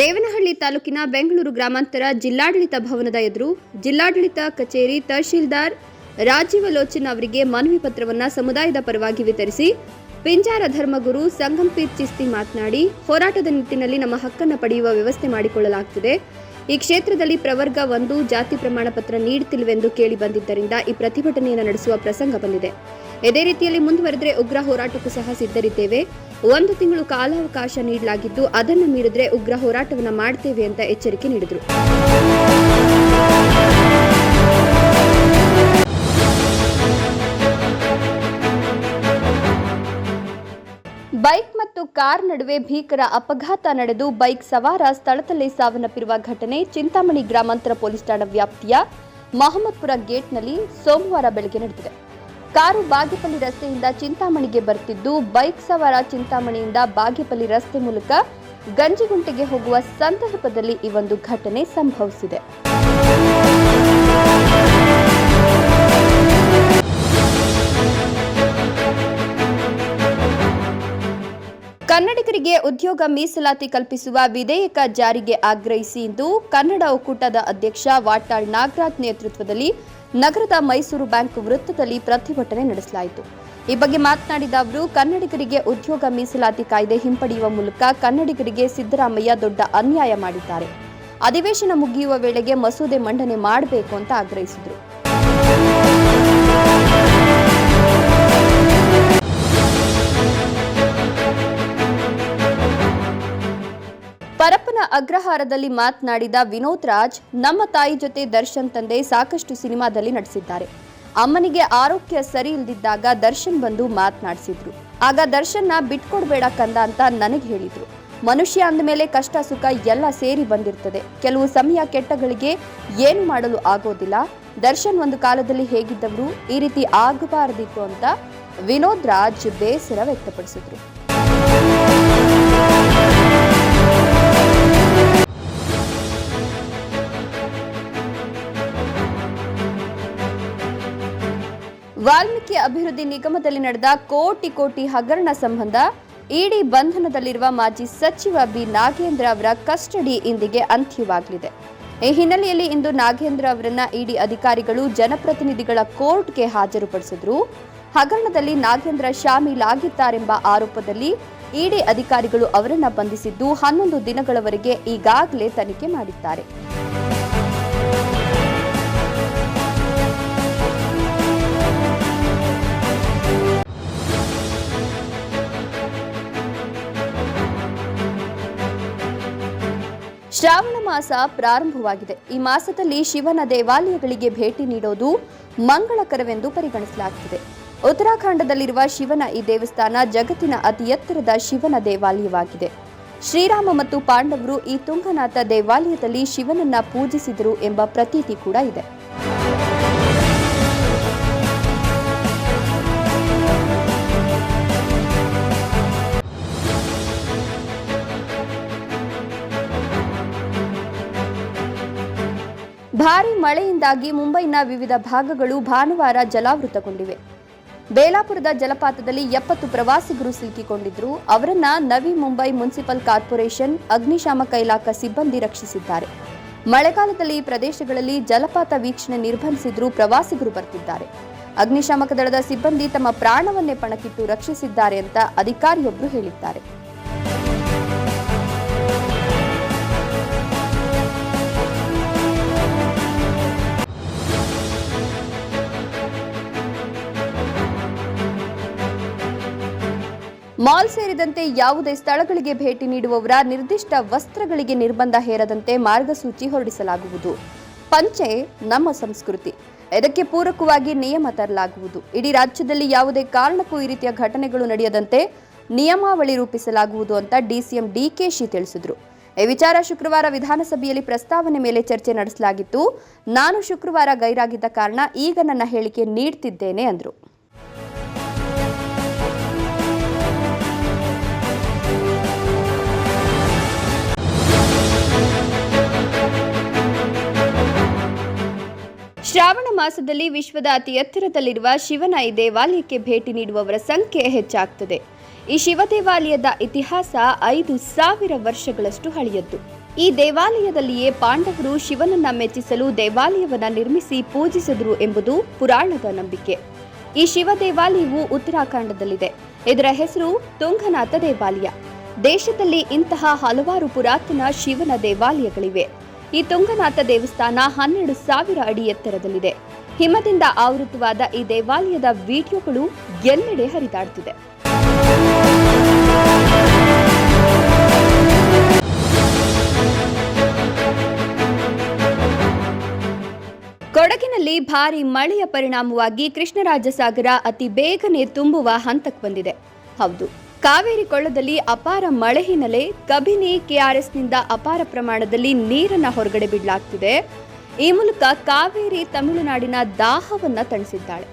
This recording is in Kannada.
ದೇವನಹಳ್ಳಿ ತಾಲೂಕಿನ ಬೆಂಗಳೂರು ಗ್ರಾಮಾಂತರ ಜಿಲ್ಲಾಡಳಿತ ಭವನದ ಎದುರು ಜಿಲ್ಲಾಡಳಿತ ಕಚೇರಿ ತಹಶೀಲ್ದಾರ್ ರಾಜೀವ ಲೋಚನ್ ಅವರಿಗೆ ಮನವಿ ಪತ್ರವನ್ನು ಸಮುದಾಯದ ಪರವಾಗಿ ವಿತರಿಸಿ ಪಿಂಜಾರ ಧರ್ಮಗುರು ಸಂಗಂಪೀರ್ ಚಿಸ್ತಿ ಮಾತನಾಡಿ, ಹೋರಾಟದ ನಿಟ್ಟಿನಲ್ಲಿ ನಮ್ಮ ಹಕ್ಕನ್ನು ಪಡೆಯುವ ವ್ಯವಸ್ಥೆ ಮಾಡಿಕೊಳ್ಳಲಾಗುತ್ತಿದೆ ಈ ಕ್ಷೇತ್ರದಲ್ಲಿ ಪ್ರವರ್ಗ ಒಂದು, ಜಾತಿ ಪ್ರಮಾಣ ಪತ್ರ ನೀಡುತ್ತಿಲ್ಲವೆಂದು ಕೇಳಿ ಬಂದಿದ್ದರಿಂದ ಈ ಪ್ರತಿಭಟನೆಯನ್ನು ನಡೆಸುವ ಪ್ರಸಂಗ ಬಂದಿದೆ. ಇದೇ ರೀತಿಯಲ್ಲಿ ಮುಂದುವರೆದರೆ ಉಗ್ರ ಹೋರಾಟಕ್ಕೂ ಸಹ ಸಿದ್ಧರಿದ್ದೇವೆ. ಒಂದು ತಿಂಗಳು ಕಾಲಾವಕಾಶ ನೀಡಲಾಗಿದ್ದು, ಅದನ್ನು ಮೀರಿದ್ರೆ ಉಗ್ರ ಹೋರಾಟವನ್ನು ಮಾಡ್ತೇವೆ ಅಂತ ಎಚ್ಚರಿಕೆ ನೀಡಿದರು. ಬೈಕ್ ಮತ್ತು ಕಾರ್ ನಡುವೆ ಭೀಕರ ಅಪಘಾತ ನಡೆದು ಬೈಕ್ ಸವಾರ ಸ್ಥಳದಲ್ಲೇ ಸಾವನ್ನಪ್ಪಿರುವ ಘಟನೆ ಚಿಂತಾಮಣಿ ಗ್ರಾಮಾಂತರ ಪೊಲೀಸ್ ಠಾಣಾ ವ್ಯಾಪ್ತಿಯ ಮಹಮ್ಮದ್ಪುರ ಗೇಟ್ನಲ್ಲಿ ಸೋಮವಾರ ಬೆಳಗ್ಗೆ ನಡೆದಿದೆ. ಕಾರು ಬಾಗೇಪಲ್ಲಿ ರಸ್ತೆಯಿಂದ ಚಿಂತಾಮಣಿಗೆ ಬರ್ತಿದ್ದು, ಬೈಕ್ ಸವಾರ ಚಿಂತಾಮಣಿಯಿಂದ ಬಾಗೇಪಲ್ಲಿ ರಸ್ತೆ ಮೂಲಕ ಗಂಜಿಗುಂಟೆಗೆ ಹೋಗುವ ಸಂದರ್ಭದಲ್ಲಿ ಈ ಒಂದು ಘಟನೆ ಸಂಭವಿಸಿದೆ. ಕನ್ನಡಿಗರಿಗೆ ಉದ್ಯೋಗ ಮೀಸಲಾತಿ ಕಲ್ಪಿಸುವ ವಿಧೇಯಕ ಜಾರಿಗೆ ಆಗ್ರಹಿಸಿ ಇಂದು ಕನ್ನಡ ಒಕ್ಕೂಟದ ಅಧ್ಯಕ್ಷ ವಾಟಾಳ್ ನಾಗರಾಜ್ ನೇತೃತ್ವದಲ್ಲಿ ನಗರದ ಮೈಸೂರು ಬ್ಯಾಂಕ್ ವೃತ್ತದಲ್ಲಿ ಪ್ರತಿಭಟನೆ ನಡೆಸಲಾಯಿತು. ಈ ಬಗ್ಗೆ ಮಾತನಾಡಿದ ಅವರು, ಕನ್ನಡಿಗರಿಗೆ ಉದ್ಯೋಗ ಮೀಸಲಾತಿ ಕಾಯ್ದೆ ಹಿಂಪಡೆಯುವ ಮೂಲಕ ಕನ್ನಡಿಗರಿಗೆ ಸಿದ್ದರಾಮಯ್ಯ ದೊಡ್ಡ ಅನ್ಯಾಯ ಮಾಡಿದ್ದಾರೆ. ಅಧಿವೇಶನ ಮುಗಿಯುವ ವೇಳೆಗೆ ಮಸೂದೆ ಮಂಡನೆ ಮಾಡಬೇಕು ಅಂತ ಆಗ್ರಹಿಸಿದರು. ಅಗ್ರಹಾರದಲ್ಲಿ ಮಾತನಾಡಿದ ವಿನೋದ್ ರಾಜ್, ನಮ್ಮ ತಾಯಿ ಜೊತೆ ದರ್ಶನ್ ತಂದೆ ಸಾಕಷ್ಟು ಸಿನಿಮಾದಲ್ಲಿ ನಟಿಸಿದ್ದಾರೆ. ಅಮ್ಮನಿಗೆ ಆರೋಗ್ಯ ಸರಿ ಇಲ್ದಿದ್ದಾಗ ದರ್ಶನ್ ಬಂದು ಮಾತನಾಡಿಸಿದ್ರು. ಆಗ ದರ್ಶನ್ನ ಬಿಟ್ಕೊಡ್ಬೇಡ ಕಂದ ಅಂತ ನನಗೆ ಹೇಳಿದ್ರು. ಮನುಷ್ಯ ಅಂದಮೇಲೆ ಕಷ್ಟ ಸುಖ ಎಲ್ಲ ಸೇರಿ ಬಂದಿರ್ತದೆ. ಕೆಲವು ಸಮಯ ಕೆಟ್ಟಗಳಿಗೆ ಏನು ಮಾಡಲು ಆಗೋದಿಲ್ಲ. ದರ್ಶನ್ ಒಂದು ಕಾಲದಲ್ಲಿ ಹೇಗಿದ್ದವರು, ಈ ರೀತಿ ಆಗಬಾರದಿತ್ತು ಅಂತ ವಿನೋದ್ ರಾಜ್ ಬೇಸರ ವ್ಯಕ್ತಪಡಿಸಿದ್ರು. ವಾಲ್ಮೀಕಿ ಅಭಿವೃದ್ಧಿ ನಿಗಮದಲ್ಲಿ ನಡೆದ ಕೋಟಿ ಕೋಟಿ ಹಗರಣ ಸಂಬಂಧ ಇಡಿ ಬಂಧನದಲ್ಲಿರುವ ಮಾಜಿ ಸಚಿವ ಬಿ ನಾಗೇಂದ್ರ ಅವರ ಕಸ್ಟಡಿ ಇಂದಿಗೆ ಅಂತ್ಯವಾಗಲಿದೆ. ಈ ಹಿನ್ನೆಲೆಯಲ್ಲಿ ಇಂದು ನಾಗೇಂದ್ರ ಅವರನ್ನ ಇಡಿ ಅಧಿಕಾರಿಗಳು, ಜನಪ್ರತಿನಿಧಿಗಳ ಕೋರ್ಟ್ಗೆ ಹಾಜರುಪಡಿಸಿದ್ರು. ಹಗರಣದಲ್ಲಿ ನಾಗೇಂದ್ರ ಶಾಮೀಲಾಗಿದ್ದಾರೆಂಬ ಆರೋಪದಲ್ಲಿ ಇಡಿ ಅಧಿಕಾರಿಗಳು ಅವರನ್ನ ಬಂಧಿಸಿದ್ದು ಹನ್ನೊಂದು ದಿನಗಳವರೆಗೆ ಈಗಾಗಲೇ ತನಿಖೆ ಮಾಡಿದ್ದಾರೆ. ಶ್ರಾವಣ ಮಾಸ ಪ್ರಾರಂಭವಾಗಿದೆ. ಈ ಮಾಸದಲ್ಲಿ ಶಿವನ ದೇವಾಲಯಗಳಿಗೆ ಭೇಟಿ ನೀಡೋದು ಮಂಗಳಕರವೆಂದು ಪರಿಗಣಿಸಲಾಗುತ್ತಿದೆ. ಉತ್ತರಾಖಂಡದಲ್ಲಿರುವ ಶಿವನ ಈ ದೇವಸ್ಥಾನ ಜಗತ್ತಿನ ಅತಿ ಎತ್ತರದ ಶಿವನ ದೇವಾಲಯವಾಗಿದೆ. ಶ್ರೀರಾಮ ಮತ್ತು ಪಾಂಡವರು ಈ ತುಂಗನಾಥ ದೇವಾಲಯದಲ್ಲಿ ಶಿವನನ್ನ ಪೂಜಿಸಿದರು ಎಂಬ ಪ್ರತೀತಿ ಕೂಡ ಇದೆ. ಭಾರೀ ಮಳೆಯಿಂದಾಗಿ ಮುಂಬೈನ ವಿವಿಧ ಭಾಗಗಳು ಭಾನುವಾರ ಜಲಾವೃತಗೊಂಡಿವೆ. ಬೇಲಾಪುರದ ಜಲಪಾತದಲ್ಲಿ ಎಪ್ಪತ್ತು ಪ್ರವಾಸಿಗರು ಸಿಲುಕಿಕೊಂಡಿದ್ರು. ಅವರನ್ನ ನವಿ ಮುಂಬೈ ಮುನ್ಸಿಪಲ್ ಕಾರ್ಪೊರೇಷನ್, ಅಗ್ನಿಶಾಮಕ ಇಲಾಖಾ ಸಿಬ್ಬಂದಿ ರಕ್ಷಿಸಿದ್ದಾರೆ. ಮಳೆಗಾಲದಲ್ಲಿ ಈ ಪ್ರದೇಶಗಳಲ್ಲಿ ಜಲಪಾತ ವೀಕ್ಷಣೆ ನಿರ್ಬಂಧಿಸಿದ್ರೂ ಪ್ರವಾಸಿಗರು ಬರ್ತಿದ್ದಾರೆ. ಅಗ್ನಿಶಾಮಕ ದಳದ ಸಿಬ್ಬಂದಿ ತಮ್ಮ ಪ್ರಾಣವನ್ನೇ ಪಣಕ್ಕಿಟ್ಟು ರಕ್ಷಿಸಿದ್ದಾರೆ ಅಂತ ಅಧಿಕಾರಿಯೊಬ್ಬರು ಹೇಳಿದ್ದಾರೆ. ಮಾಲ್ ಸೇರಿದಂತೆ ಯಾವುದೇ ಸ್ಥಳಗಳಿಗೆ ಭೇಟಿ ನೀಡುವವರ ನಿರ್ದಿಷ್ಟ ವಸ್ತ್ರಗಳಿಗೆ ನಿರ್ಬಂಧ ಹೇರದಂತೆ ಮಾರ್ಗಸೂಚಿ ಹೊರಡಿಸಲಾಗುವುದು. ಪಂಚೆ, ನಮ್ಮ ಸಂಸ್ಕೃತಿ. ಇದಕ್ಕೆ ಪೂರಕವಾಗಿ ನಿಯಮ ತರಲಾಗುವುದು. ಇಡೀ ರಾಜ್ಯದಲ್ಲಿ ಯಾವುದೇ ಕಾರಣಕ್ಕೂ ಈ ರೀತಿಯ ಘಟನೆಗಳು ನಡೆಯದಂತೆ ನಿಯಮಾವಳಿ ರೂಪಿಸಲಾಗುವುದು ಅಂತ ಡಿಸಿಎಂ ಡಿಕೆಶಿ ತಿಳಿಸಿದರು. ಈ ವಿಚಾರ ಶುಕ್ರವಾರ ವಿಧಾನಸಭೆಯಲ್ಲಿ ಪ್ರಸ್ತಾವನೆ ಮೇಲೆ ಚರ್ಚೆ ನಡೆಸಲಾಗಿತ್ತು. ನಾನು ಶುಕ್ರವಾರ ಗೈರಾಗಿದ್ದ ಕಾರಣ ಈಗ ನನ್ನ ಹೇಳಿಕೆ ನೀಡ್ತಿದ್ದೇನೆ ಅಂದರು. ಮಾಸದಲ್ಲಿ ವಿಶ್ವದ ಅತಿ ಎತ್ತರದಲ್ಲಿರುವ ಶಿವನ ಈ ದೇವಾಲಯಕ್ಕೆ ಭೇಟಿ ನೀಡುವವರ ಸಂಖ್ಯೆ ಹೆಚ್ಚಾಗ್ತದೆ. ಈ ಶಿವ ದೇವಾಲಯದ ಇತಿಹಾಸ ಐದು ಸಾವಿರ ವರ್ಷಗಳಷ್ಟು ಹಳೆಯದ್ದು. ಈ ದೇವಾಲಯದಲ್ಲಿಯೇ ಪಾಂಡವರು ಶಿವನನ್ನ ಮೆಚ್ಚಿಸಲು ದೇವಾಲಯವನ್ನ ನಿರ್ಮಿಸಿ ಪೂಜಿಸಿದರು ಎಂಬುದು ಪುರಾಣದ ನಂಬಿಕೆ. ಈ ಶಿವ ದೇವಾಲಯವು ಉತ್ತರಾಖಂಡದಲ್ಲಿದೆ. ಇದರ ಹೆಸರು ತುಂಗನಾಥ ದೇವಾಲಯ. ದೇಶದಲ್ಲಿ ಇಂತಹ ಹಲವಾರು ಪುರಾತನ ಶಿವನ ದೇವಾಲಯಗಳಿವೆ. ಈ ತುಂಗನಾಥ ದೇವಸ್ಥಾನ ಹನ್ನೆರಡು ಸಾವಿರ ಅಡಿ ಎತ್ತರದಲ್ಲಿದೆ. ಹಿಮದಿಂದ ಆವೃತವಾದ ಈ ದೇವಾಲಯದ ವಿಡಿಯೋಗಳು ಎಲ್ಲೆಡೆ ಹರಿದಾಡ್ತಿದೆ. ಕೊಡಗಿನಲ್ಲಿ ಭಾರಿ ಮಳೆಯ ಪರಿಣಾಮವಾಗಿ ಕೃಷ್ಣರಾಜಸಾಗರ ಅತಿ ಬೇಗನೆ ತುಂಬುವ ಹಂತಕ್ಕೆ ಬಂದಿದೆ. ಹೌದು. ಕಾವೇರಿ ಕೊಳ್ಳದಲ್ಲಿ ಅಪಾರ ಮಳೆ ಹಿನ್ನೆಲೆ ಕಬಿನಿ ಕೆಆರ್ಎಸ್ನಿಂದ ಅಪಾರ ಪ್ರಮಾಣದಲ್ಲಿ ನೀರನ್ನು ಹೊರಗಡೆ ಬಿಡಲಾಗ್ತಿದೆ. ಈ ಮೂಲಕ ಕಾವೇರಿ ತಮಿಳುನಾಡಿನ ದಾಹವನ್ನು ತಣಿಸಿದ್ದಾಳೆ.